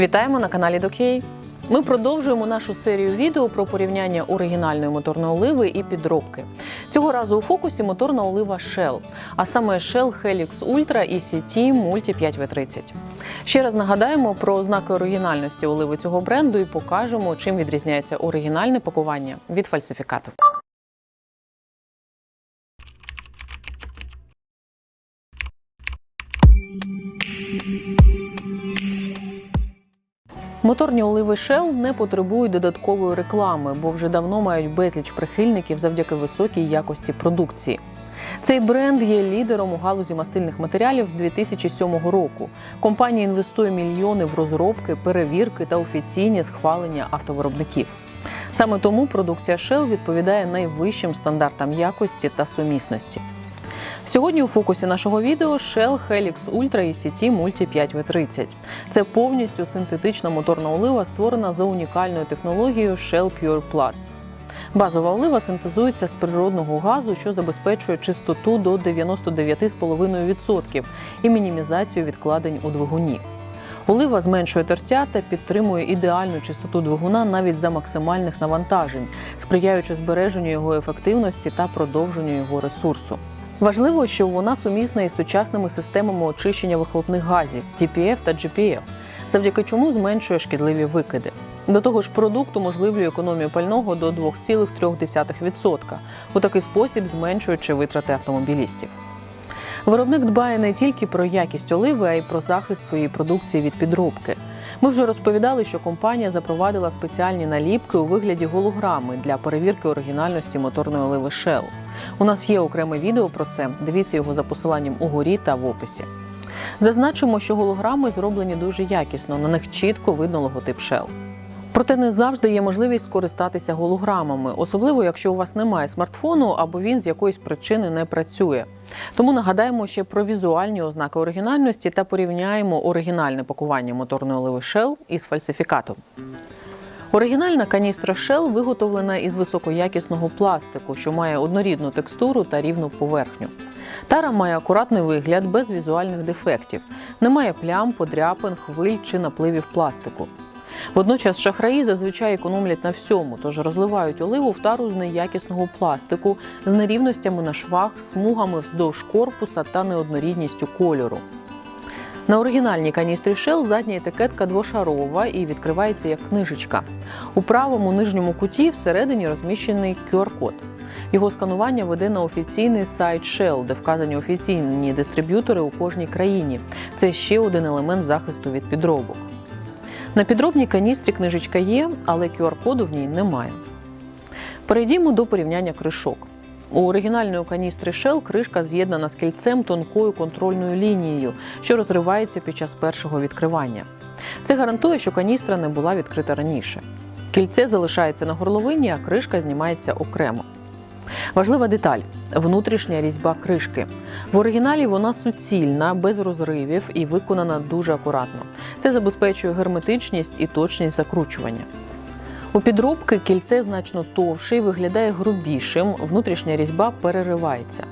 Вітаємо на каналі Докей. Ми продовжуємо нашу серію відео про порівняння оригінальної моторної оливи і підробки. Цього разу у фокусі моторна олива Shell, а саме Shell Helix Ultra ECT Multi 5V30. Ще раз нагадаємо про ознаки оригінальності оливи цього бренду і покажемо, чим відрізняється оригінальне пакування від фальсифікату. Моторні оливи Shell не потребують додаткової реклами, бо вже давно мають безліч прихильників завдяки високій якості продукції. Цей бренд є лідером у галузі мастильних матеріалів з 2007 року. Компанія інвестує мільйони в розробки, перевірки та офіційні схвалення автовиробників. Саме тому продукція Shell відповідає найвищим стандартам якості та сумісності. Сьогодні у фокусі нашого відео Shell Helix Ultra ECT Multi 5V30. Це повністю синтетична моторна олива, створена за унікальною технологією Shell Pure Plus. Базова олива синтезується з природного газу, що забезпечує чистоту до 99,5% і мінімізацію відкладень у двигуні. Олива зменшує тертя та підтримує ідеальну чистоту двигуна навіть за максимальних навантажень, сприяючи збереженню його ефективності та продовженню його ресурсу. Важливо, що вона сумісна із сучасними системами очищення вихлопних газів TPF та GPF, завдяки чому зменшує шкідливі викиди. До того ж, продукт уможливлює економію пального до 2,3%, у такий спосіб зменшуючи витрати автомобілістів. Виробник дбає не тільки про якість оливи, а й про захист своєї продукції від підробки. Ми вже розповідали, що компанія запровадила спеціальні наліпки у вигляді голограми для перевірки оригінальності моторної оливи Shell. У нас є окреме відео про це. Дивіться його за посиланням угорі та в описі. Зазначимо, що голограми зроблені дуже якісно, на них чітко видно логотип Shell. Проте не завжди є можливість скористатися голограмами, особливо якщо у вас немає смартфону або він з якоїсь причини не працює. Тому нагадаємо ще про візуальні ознаки оригінальності та порівняємо оригінальне пакування моторної оливи Shell із фальсифікатом. Оригінальна каністра Shell виготовлена із високоякісного пластику, що має однорідну текстуру та рівну поверхню. Тара має акуратний вигляд без візуальних дефектів, немає плям, подряпин, хвиль чи напливів пластику. Водночас шахраї зазвичай економлять на всьому, тож розливають оливу в тару з неякісного пластику, з нерівностями на швах, смугами вздовж корпуса та неоднорідністю кольору. На оригінальній каністрі Shell задня етикетка двошарова і відкривається як книжечка. У правому нижньому куті всередині розміщений QR-код. Його сканування веде на офіційний сайт Shell, де вказані офіційні дистриб'ютори у кожній країні. Це ще один елемент захисту від підробок. На підробній каністрі книжечка є, але QR-коду в ній немає. Перейдімо до порівняння кришок. У оригінальної каністри Shell кришка з'єднана з кільцем тонкою контрольною лінією, що розривається під час першого відкривання. Це гарантує, що каністра не була відкрита раніше. Кільце залишається на горловині, а кришка знімається окремо. Важлива деталь внутрішня різьба кришки. В оригіналі вона суцільна, без розривів і виконана дуже акуратно. Це забезпечує герметичність і точність закручування. У підробки кільце значно товше і виглядає грубішим, внутрішня різьба переривається.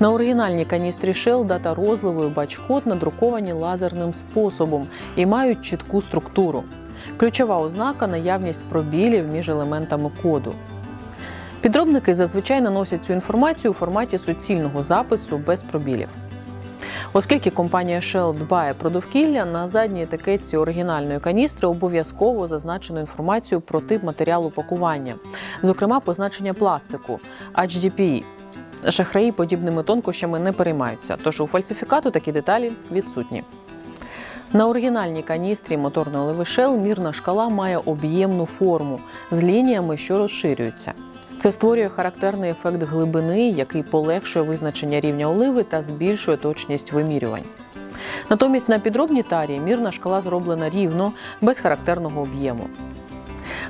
На оригінальній каністрі Shell дата розливу і бач-код надруковані лазерним способом і мають чітку структуру. Ключова ознака наявність пробілів між елементами коду. Підробники зазвичай наносять цю інформацію у форматі суцільного запису без пробілів. Оскільки компанія Shell дбає про довкілля, на задній етикетці оригінальної каністри обов'язково зазначено інформацію про тип матеріалу пакування, зокрема позначення пластику HDPE. Шахраї подібними тонкощами не переймаються, тож у фальсифікату такі деталі відсутні. На оригінальній каністрі моторної оливи Shell мірна шкала має об'ємну форму з лініями, що розширюються. Це створює характерний ефект глибини, який полегшує визначення рівня оливи та збільшує точність вимірювань. Натомість на підробній тарі мірна шкала зроблена рівно, без характерного об'єму.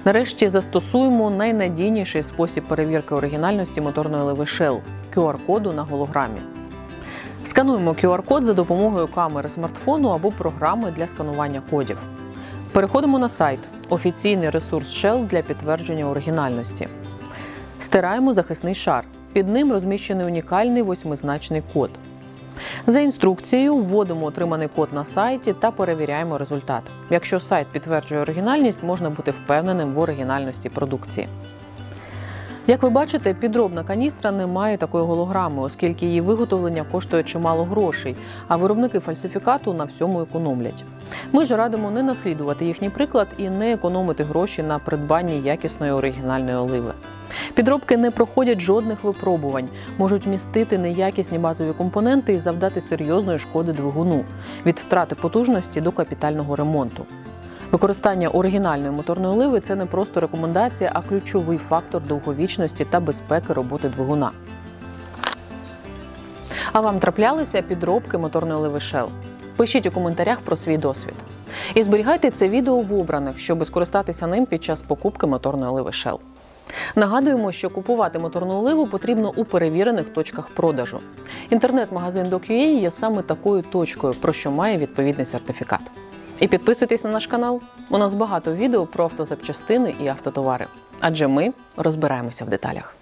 Нарешті застосуємо найнадійніший спосіб перевірки оригінальності моторної оливи Shell – QR-коду на голограмі. Скануємо QR-код за допомогою камери смартфону або програми для сканування кодів. Переходимо на сайт офіційний ресурс Shell для підтвердження оригінальності. Стираємо захисний шар. Під ним розміщений унікальний восьмизначний код. За інструкцією вводимо отриманий код на сайті та перевіряємо результат. Якщо сайт підтверджує оригінальність, можна бути впевненим в оригінальності продукції. Як ви бачите, підробна каністра не має такої голограми, оскільки її виготовлення коштує чимало грошей, а виробники фальсифікату на всьому економлять. Ми ж радимо не наслідувати їхній приклад і не економити гроші на придбанні якісної оригінальної оливи. Підробки не проходять жодних випробувань, можуть містити неякісні базові компоненти і завдати серйозної шкоди двигуну від втрати потужності до капітального ремонту. Використання оригінальної моторної оливи це не просто рекомендація, а ключовий фактор довговічності та безпеки роботи двигуна. А вам траплялися підробки моторної оливи Shell? Пишіть у коментарях про свій досвід. І зберігайте це відео в обраних, щоб скористатися ним під час покупки моторної оливи Shell. Нагадуємо, що купувати моторну оливу потрібно у перевірених точках продажу. Інтернет-магазин DocUA є саме такою точкою, про що має відповідний сертифікат. І підписуйтесь на наш канал. У нас багато відео про автозапчастини і автотовари. Адже ми розбираємося в деталях.